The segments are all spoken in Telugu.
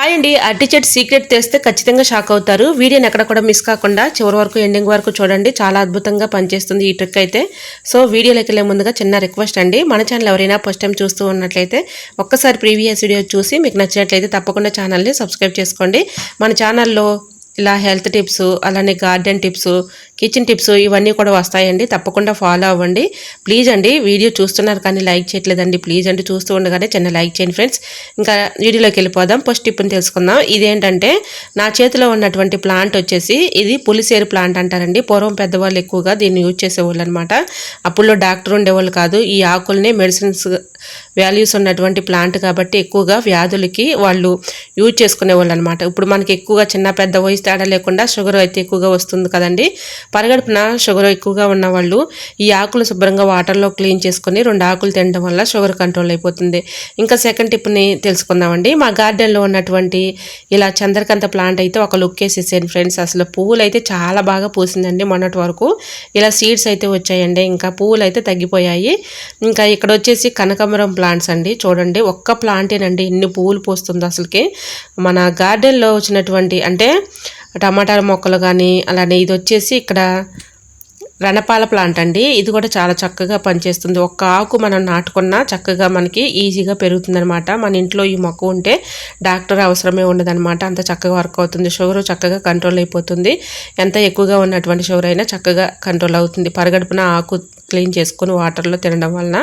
హాయ్ అండి అరటి చెట్టు సీక్రెట్ తెస్తే ఖచ్చితంగా షాక్ అవుతారు. వీడియోని ఎక్కడ కూడా మిస్ కాకుండా చివరి వరకు ఎండింగ్ వరకు చూడండి. చాలా అద్భుతంగా పనిచేస్తుంది ఈ ట్రిక్ అయితే. సో వీడియోలోకి వెళ్ళే ముందుగా చిన్న రిక్వెస్ట్ అండి. మన ఛానల్ ఎవరైనా ఫస్ట్ టైం చూస్తూ ఉన్నట్లయితే ఒక్కసారి ప్రీవియస్ వీడియో చూసి మీకు నచ్చినట్లయితే తప్పకుండా ఛానల్ని సబ్స్క్రైబ్ చేసుకోండి. మన ఛానల్లో ఇలా హెల్త్ టిప్స్ అలానే గార్డెన్ టిప్స్ కిచెన్ టిప్స్ ఇవన్నీ కూడా వస్తాయండి. తప్పకుండా ఫాలో అవ్వండి. ప్లీజ్ అండి వీడియో చూస్తున్నారు కానీ లైక్ చేయట్లేదండి. ప్లీజ్ అండి చూస్తూ ఉండగానే చిన్న లైక్ చేయండి ఫ్రెండ్స్ ఇంకా వీడియోలోకి వెళ్ళిపోదాం. ఫస్ట్ టిప్ని తెలుసుకుందాం. ఇదేంటంటే నా చేతిలో ఉన్నటువంటి ప్లాంట్ వచ్చేసి ఇది పులిసేరు ప్లాంట్ అంటారండి. పూర్వం పెద్దవాళ్ళు ఎక్కువగా దీన్ని యూజ్ చేసేవాళ్ళు అనమాట అప్పుల్లో డాక్టర్ ఉండేవాళ్ళు కాదు. ఈ ఆకుల్ని మెడిసిన్స్ వాల్యూస్ ఉన్నటువంటి ప్లాంట్ కాబట్టి ఎక్కువగా వ్యాధులకి వాళ్ళు యూజ్ చేసుకునేవాళ్ళు అనమాట ఇప్పుడు మనకి ఎక్కువగా చిన్న పెద్ద వయసు తేడా లేకుండా షుగర్ అయితే ఎక్కువగా వస్తుంది కదండి. పరగడుపున షుగర్ ఎక్కువగా ఉన్న వాళ్ళు ఈ ఆకులు శుభ్రంగా వాటర్లో క్లీన్ చేసుకొని రెండు ఆకులు తినడం వల్ల షుగర్ కంట్రోల్ అయిపోతుంది. ఇంకా సెకండ్ టిప్ని తెలుసుకుందామండి. మా గార్డెన్లో ఉన్నటువంటి ఇలా చంద్రకంత ప్లాంట్ అయితే ఒక లుక్ వేసేసాను ఫ్రెండ్స్. అసలు పువ్వులు అయితే చాలా బాగా పూసిందండి మొన్నటి వరకు. ఇలా సీడ్స్ అయితే వచ్చాయండి. ఇంకా పువ్వులు అయితే తగ్గిపోయాయి. ఇంకా ఇక్కడ వచ్చేసి కనకాంబరం ప్లాంట్స్ అండి. చూడండి ఒక్క ప్లాంటేనండి ఎన్ని పువ్వులు పూస్తుంది అసలుకి. మన గార్డెన్లో వచ్చినటువంటి అంటే టమాటాల మొక్కలు కానీ అలానే ఇది వచ్చేసి ఇక్కడ రణపాల ప్లాంట్ అండి. ఇది కూడా చాలా చక్కగా పనిచేస్తుంది. ఒక్క ఆకు మనం నాటుకున్నా చక్కగా మనకి ఈజీగా పెరుగుతుందనమాట మన ఇంట్లో ఈ మొక్క ఉంటే డాక్టర్ అవసరమే ఉండదనమాట అంత చక్కగా వర్క్ అవుతుంది. షుగర్ చక్కగా కంట్రోల్ అయిపోతుంది. ఎంత ఎక్కువగా ఉన్నటువంటి షుగర్ అయినా చక్కగా కంట్రోల్ అవుతుంది. పరగడుపున ఆకు క్లీన్ చేసుకుని వాటర్లో తినడం వలన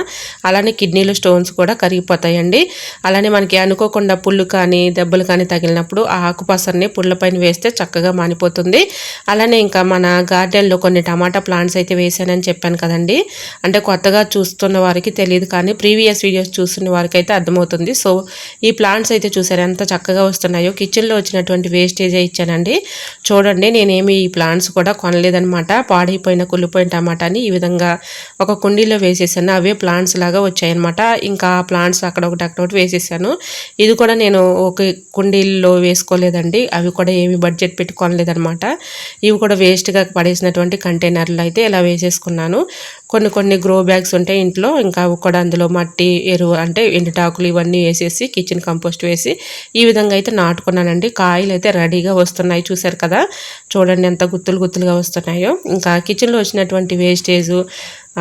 అలానే కిడ్నీలో స్టోన్స్ కూడా కరిగిపోతాయండి. అలానే మనకి అనుకోకుండా పుళ్ళు కానీ దెబ్బలు కానీ తగిలినప్పుడు ఆ ఆకుపసరిని పుళ్ళపైన వేస్తే చక్కగా మానిపోతుంది. అలానే ఇంకా మన గార్డెన్లో కొన్ని టమాటా ప్లాంట్స్ అయితే వేసానని చెప్పాను కదండి. అంటే కొత్తగా చూస్తున్న వారికి తెలియదు కానీ ప్రీవియస్ వీడియోస్ చూస్తున్న వారికి అయితే అర్థమవుతుంది. సో ఈ ప్లాంట్స్ అయితే చూసారు ఎంత చక్కగా వస్తున్నాయో. కిచెన్లో వచ్చినటువంటి వేస్టేజే ఇచ్చానండి. చూడండి నేనేమి ఈ ప్లాంట్స్ కూడా కొనలేదనమాట పాడైపోయిన కుళ్ళిపోయిన టమాటాని ఈ విధంగా ఒక కుండీలో వేసేసాను. అవే ప్లాంట్స్ లాగా వచ్చాయన్నమాట. ఇంకా ప్లాంట్స్ అక్కడ ఒకటి అక్కడ ఒకటి వేసేసాను. ఇది కూడా నేను ఒక కుండీల్లో వేసుకోలేదండి. అవి కూడా ఏమి బడ్జెట్ పెట్టుకోలేదన్నమాట ఇవి కూడా వేస్ట్గా పడేసినటువంటి కంటైనర్లు అయితే ఇలా వేసేసుకున్నాను. కొన్ని కొన్ని గ్రో బ్యాగ్స్ ఉంటాయి ఇంట్లో. ఇంకా కూడా అందులో మట్టి ఎరువు అంటే ఎండుటాకులు ఇవన్నీ వేసేసి కిచెన్ కంపోస్ట్ వేసి ఈ విధంగా అయితే నాటుకున్నానండి. కాయలు అయితే రెడీగా వస్తున్నాయి చూసారు కదా. చూడండి ఎంత గుత్తులు గుత్తులుగా వస్తున్నాయో. ఇంకా కిచెన్లో వచ్చినటువంటి వేస్టేజ్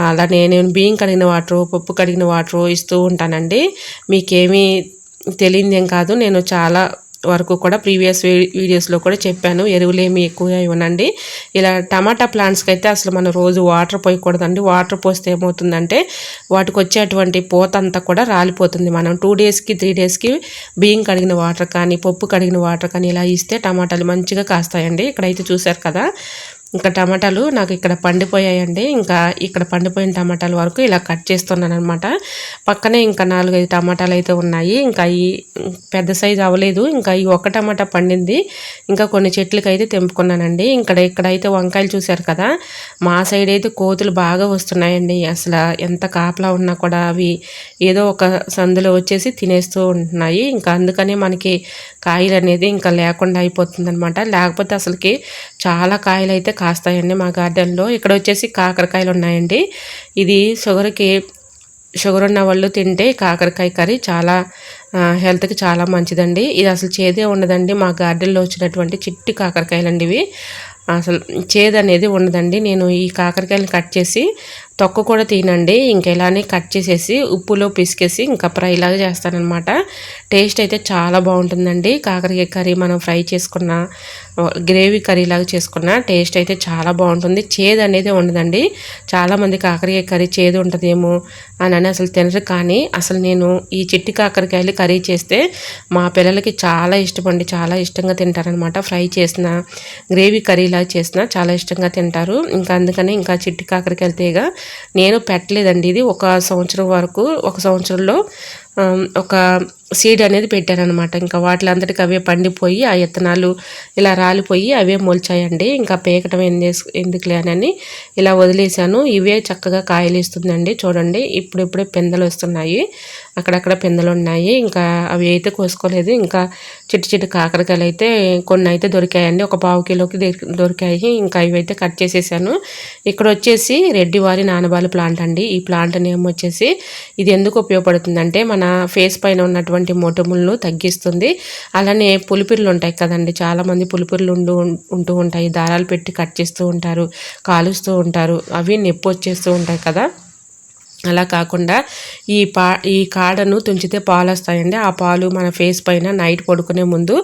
అలానే నేను బియ్యం కడిగిన వాటరు పప్పు కడిగిన వాటరు ఇస్తూ ఉంటానండి. మీకేమీ తెలియదేం కాదు. నేను చాలా వరకు కూడా ప్రీవియస్ వీడియోస్లో కూడా చెప్పాను. ఎరువులేమి ఎక్కువగా ఇవ్వనండి. ఇలా టమాటా ప్లాంట్స్కి అయితే అసలు మనం రోజు వాటర్ పోయకూడదండి. వాటర్ పోస్తే ఏమవుతుందంటే వాటికి వచ్చేటువంటి పూత అంతా కూడా రాలిపోతుంది. మనం టూ డేస్కి త్రీ డేస్కి బియ్యం కడిగిన వాటర్ కానీ పప్పు కడిగిన వాటర్ కానీ ఇలా ఇస్తే టమాటాలు మంచిగా కాస్తాయండి. ఇక్కడైతే చూసారు కదా. ఇంకా టమాటాలు నాకు ఇక్కడ పండిపోయాయండి. ఇంకా ఇక్కడ పండిపోయిన టమాటాల వరకు ఇలా కట్ చేస్తున్నాను అనమాట పక్కనే ఇంకా నాలుగైదు టమాటాలు అయితే ఉన్నాయి. ఇంకా ఈ పెద్ద సైజు అవ్వలేదు. ఇంకా ఈ ఒక్క టమాటా పండింది. ఇంకా కొన్ని చెట్లకి అయితే తెంపుకున్నానండి. ఇక్కడ ఇక్కడైతే వంకాయలు చూశారు కదా మా సైడ్ అయితే కోతులు బాగా వస్తున్నాయండి. అసలు ఎంత కాపలా ఉన్నా కూడా అవి ఏదో ఒక సందులో వచ్చేసి తినేస్తూ ఉంటున్నాయి. ఇంకా అందుకనే మనకి కాయలు అనేది ఇంకా లేకుండా అయిపోతుంది అనమాట లేకపోతే అసలుకి చాలా కాయలు అయితే కాస్తాయండి మా గార్డెన్లో. ఇక్కడ వచ్చేసి కాకరకాయలు ఉన్నాయండి ఇది షుగర్కి షుగర్ ఉన్న వాళ్ళు తింటే కాకరకాయ కర్రీ చాలా హెల్త్కి చాలా మంచిదండి. ఇది అసలు చేదే ఉండదండి. మా గార్డెన్లో వచ్చినటువంటి చిట్టి కాకరకాయలు అండి ఇవి. అసలు చేదు అనేది ఉండదండి. నేను ఈ కాకరకాయలు కట్ చేసి తొక్క కూడా తినండి. ఇంకా ఇలానే కట్ చేసేసి ఉప్పులో పిసికేసి ఇంకా ఫ్రైలాగా చేస్తానమాట టేస్ట్ అయితే చాలా బాగుంటుందండి. కాకరకాయ కర్రీ మనం ఫ్రై చేసుకున్న గ్రేవీ కర్రీ లాగా చేసుకున్న టేస్ట్ అయితే చాలా బాగుంటుంది. చేదు అనేది ఉండదండి. చాలామంది కాకరకాయ కర్రీ చేదు ఉంటుందేమో అని అసలు తినరు కానీ అసలు నేను ఈ చిట్టి కాకరకాయలు కర్రీ చేస్తే మా పిల్లలకి చాలా ఇష్టమండి. చాలా ఇష్టంగా తింటారనమాట ఫ్రై చేసిన గ్రేవీ కర్రీలాగా చేసిన చాలా ఇష్టంగా తింటారు. ఇంకా అందుకని ఇంకా చిట్టి కాకరకాయలు తీగ నేను పెట్టలేదండి. ఇది ఒక సంవత్సరం వరకు ఒక సంవత్సరంలో ఒక సీడ్ అనేది పెట్టారనమాట ఇంకా వాటిలంతటికి అవే పండిపోయి ఆ విత్తనాలు ఇలా రాలిపోయి అవే మొలిచాయండి. ఇంకా పేకటం ఎందు ఎందుకులే అని ఇలా వదిలేశాను. ఇవే చక్కగా కాయలు ఇస్తుందండి చూడండి ఇప్పుడిప్పుడే పిందెలు వస్తున్నాయి. అక్కడక్కడ పిందెలు ఉన్నాయి. ఇంకా అవి అయితే కోసుకోలేదు. ఇంకా చిట్టి చిట్టి కాకరకాయలు అయితే కొన్ని అయితే దొరికాయండి. ఒక పావు కిలోకి దొరికాయి. ఇంకా ఇవి అయితే కట్ చేసేసాను. ఇక్కడ వచ్చేసి రెడ్డివారి నానబాలి ప్లాంట్ అండి. ఈ ప్లాంట్ నేమ్ వచ్చేసి ఇది ఎందుకు ఉపయోగపడుతుందంటే మన ఫేస్ పైన ఉన్నటువంటి మొటములను తగ్గిస్తుంది. అలానే పులిపిర్లు ఉంటాయి కదండి. చాలామంది పులిపిర్లు ఉండు ఉంటూ ఉంటాయి. దారాలు పెట్టి కట్ చేస్తూ ఉంటారు కాలుస్తూ ఉంటారు. అవి నొప్పి వచ్చేస్తూ ఉంటాయి కదా. అలా కాకుండా ఈ పా ఈ కాడను తుంచితే పాలు వస్తాయండి ఆ పాలు మన ఫేస్ పైన నైట్ పడుకునే ముందు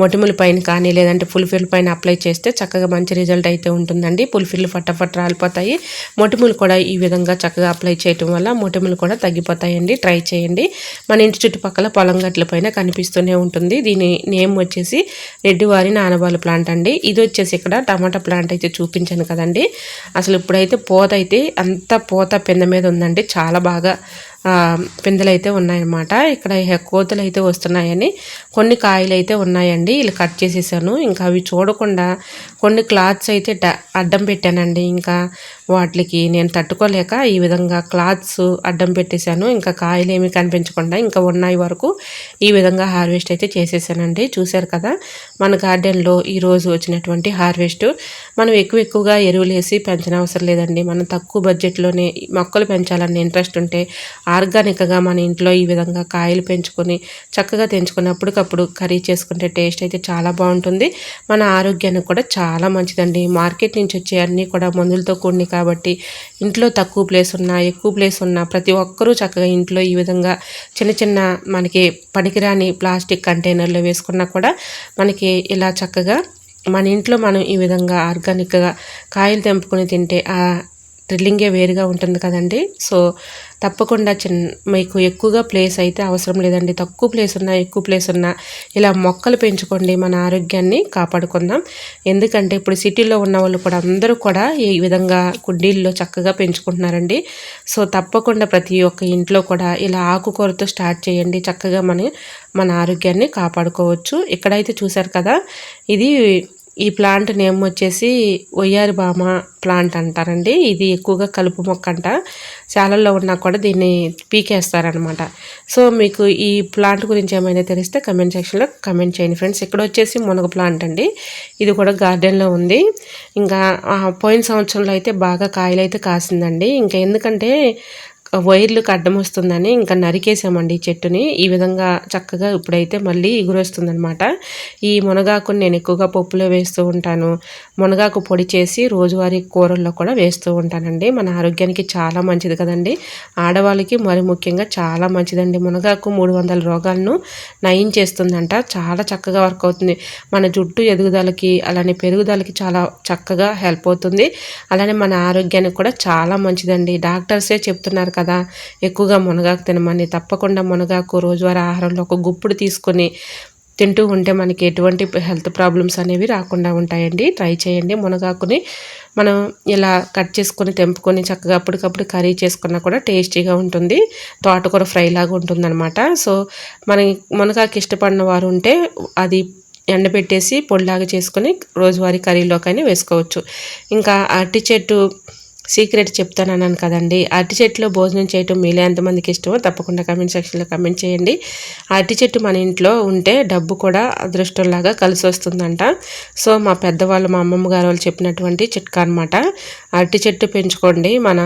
మొటిముల పైన కానీ లేదంటే ఫుల్ఫిల్ పైన అప్లై చేస్తే చక్కగా మంచి రిజల్ట్ అయితే ఉంటుందండి. ఫుల్ఫిల్ ఫటాఫట్ రాలిపోతాయి. మొటిములు కూడా ఈ విధంగా చక్కగా అప్లై చేయటం వల్ల మొటిములు కూడా తగ్గిపోతాయండి. ట్రై చేయండి. మన ఇంటి చుట్టుపక్కల పొలం గట్ల పైన కనిపిస్తూనే ఉంటుంది. దీని నేమ్ వచ్చేసి రెడ్డివారి నానబాలు ప్లాంట్ అండి. ఇది వచ్చేసి ఇక్కడ టమాటా ప్లాంట్ అయితే చూపించాను కదండి. అసలు ఇప్పుడైతే పోత అయితే అంత పోత పెంద మీద ఉందండి. చాలా బాగా పిందెలు అయితే ఉన్నాయన్నమాట. ఇక్కడ కోతలు అయితే వస్తున్నాయని. కొన్ని కాయలు అయితే ఉన్నాయండి. ఇలా కట్ చేసేసాను. ఇంకా అవి చూడకుండా కొన్ని క్లాత్స్ అయితే అడ్డం పెట్టానండి. ఇంకా వాటికి నేను తట్టుకోలేక ఈ విధంగా క్లాత్స్ అడ్డం పెట్టేశాను. ఇంకా కాయలు ఏమి కనిపించకుండా ఇంకా ఉన్నాయి వరకు ఈ విధంగా హార్వెస్ట్ అయితే చేసేసానండి. చూశారు కదా మన గార్డెన్లో ఈరోజు వచ్చినటువంటి హార్వెస్ట్. మనం ఎక్కువ ఎక్కువగా ఎరువులు వేసి పెంచిన అవసరం లేదండి. మనం తక్కువ బడ్జెట్లోనే మొక్కలు పెంచాలన్న ఇంట్రెస్ట్ ఉంటే ఆర్గానిక్గా మన ఇంట్లో ఈ విధంగా కాయలు పెంచుకొని చక్కగా తెంచుకొని అప్పటికప్పుడు కర్రీ చేసుకుంటే టేస్ట్ అయితే చాలా బాగుంటుంది. మన ఆరోగ్యానికి కూడా చాలా మంచిదండి. మార్కెట్ నుంచి వచ్చే అన్నీ కూడా మందులతో కూడిన కాబట్టి ఇంట్లో తక్కువ ప్లేస్ ఉన్నా ఎక్కువ ప్లేస్ ఉన్నా ప్రతి ఒక్కరూ చక్కగా ఇంట్లో ఈ విధంగా చిన్న చిన్న మనకి పనికిరాని ప్లాస్టిక్ కంటైనర్లో వేసుకున్నా కూడా మనకి ఇలా చక్కగా మన ఇంట్లో మనం ఈ విధంగా ఆర్గానిక్గా కాయలు తెంపుకొని తింటే థ్రిల్లింగే వేరుగా ఉంటుంది కదండి. సో తప్పకుండా చిన్న మీకు ఎక్కువగా ప్లేస్ అయితే అవసరం లేదండి. తక్కువ ప్లేస్ ఉన్నా ఎక్కువ ప్లేస్ ఉన్నా ఇలా మొక్కలు పెంచుకోండి. మన ఆరోగ్యాన్ని కాపాడుకుందాం. ఎందుకంటే ఇప్పుడు సిటీలో ఉన్న వాళ్ళు కూడా అందరూ కూడా ఈ విధంగా కుండీల్లో చక్కగా పెంచుకుంటున్నారండి. సో తప్పకుండా ప్రతి ఒక్క ఇంట్లో కూడా ఇలా ఆకుకూరతో స్టార్ట్ చేయండి. చక్కగా మన మన ఆరోగ్యాన్ని కాపాడుకోవచ్చు. ఇక్కడైతే చూసారు కదా ఇది ఈ ప్లాంట్ నేమ్ వచ్చేసి ఒయ్యారి బామ ప్లాంట్ అంటారండి. ఇది ఎక్కువగా కలుపు మొక్క అంట. శాలల్లో ఉన్నా కూడా దీన్ని పీకేస్తారనమాట సో మీకు ఈ ప్లాంట్ గురించి ఏమైనా తెలిస్తే కమెంట్ సెక్షన్లో కమెంట్ చేయండి ఫ్రెండ్స్. ఇక్కడ వచ్చేసి మునగ ప్లాంట్ అండి. ఇది కూడా గార్డెన్లో ఉంది. ఇంకా పోయిన సంవత్సరంలో అయితే బాగా కాయలు అయితే కాసిందండి. ఇంకా ఎందుకంటే వైర్లకు అడ్డం వస్తుందని ఇంకా నరికేసామండి ఈ చెట్టుని. ఈ విధంగా చక్కగా ఇప్పుడైతే మళ్ళీ ఎగురొస్తుందనమాట ఈ మునగాకుని నేను ఎక్కువగా పప్పులో వేస్తూ ఉంటాను. మునగాకు పొడి చేసి రోజువారీ కూరల్లో కూడా వేస్తూ ఉంటానండి. మన ఆరోగ్యానికి చాలా మంచిది కదండి. ఆడవాళ్ళకి మరి ముఖ్యంగా చాలా మంచిదండి. మునగాకు మూడు వందల రోగాలను నయం చేస్తుందంట. చాలా చక్కగా వర్క్ అవుతుంది. మన జుట్టు ఎదుగుదలకి అలానే పెరుగుదలకి చాలా చక్కగా హెల్ప్ అవుతుంది. అలానే మన ఆరోగ్యానికి కూడా చాలా మంచిదండి. డాక్టర్సే చెప్తున్నారు కదా. ఎక్కువగా మునగాకు తినమని తప్పకుండా మునగాకు రోజువారీ ఆహారంలో ఒక గుప్పుడు తీసుకొని తింటూ ఉంటే మనకి ఎటువంటి హెల్త్ ప్రాబ్లమ్స్ అనేవి రాకుండా ఉంటాయండి. ట్రై చేయండి మునగాకుని. మనం ఇలా కట్ చేసుకొని తెంపుకొని చక్కగా అప్పటికప్పుడు కర్రీ చేసుకున్నా కూడా టేస్టీగా ఉంటుంది. తోటకూర ఫ్రై లాగా ఉంటుందన్నమాట. సో మన మునగాకు ఇష్టపడిన వారు ఉంటే అది ఎండబెట్టేసి పొడిలాగా చేసుకొని రోజువారీ కర్రీలోకైనా వేసుకోవచ్చు. ఇంకా అరటి చెట్టు సీక్రెట్ చెప్తానన్నాను కదండి. అరటి చెట్టులో భోజనం చేయటం మీలో ఎంతమందికి ఇష్టమో తప్పకుండా కమెంట్ సెక్షన్లో కమెంట్ చేయండి. అరటి చెట్టు మన ఇంట్లో ఉంటే డబ్బు కూడా అదృష్టంలాగా కలిసి వస్తుందంట. సో మా పెద్దవాళ్ళు మా అమ్మమ్మ గారు వాళ్ళు చెప్పినటువంటి చిట్కా అనమాట అరటి చెట్టు పెంచుకోండి. మన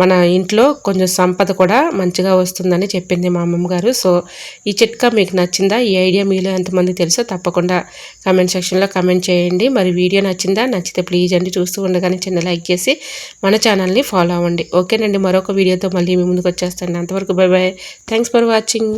మన ఇంట్లో కొంచెం సంపద కూడా మంచిగా వస్తుందని చెప్పింది మా అమ్మమ్మ గారు సో ఈ చిట్కా మీకు నచ్చిందా? ఈ ఐడియా మీలో ఎంతమంది తెలుసో తప్పకుండా కమెంట్ సెక్షన్లో కమెంట్ చేయండి. మరి వీడియో నచ్చిందా? నచ్చితే ప్లీజ్ అండి చూస్తూ ఉండగానే చిన్న లైక్ చేసి మన ఛానల్ని ఫాలో అవ్వండి. ఓకేనండి మరొక వీడియోతో మళ్ళీ మీ ముందుకు వచ్చేస్తాను. అంతవరకు bye bye thanks for watching.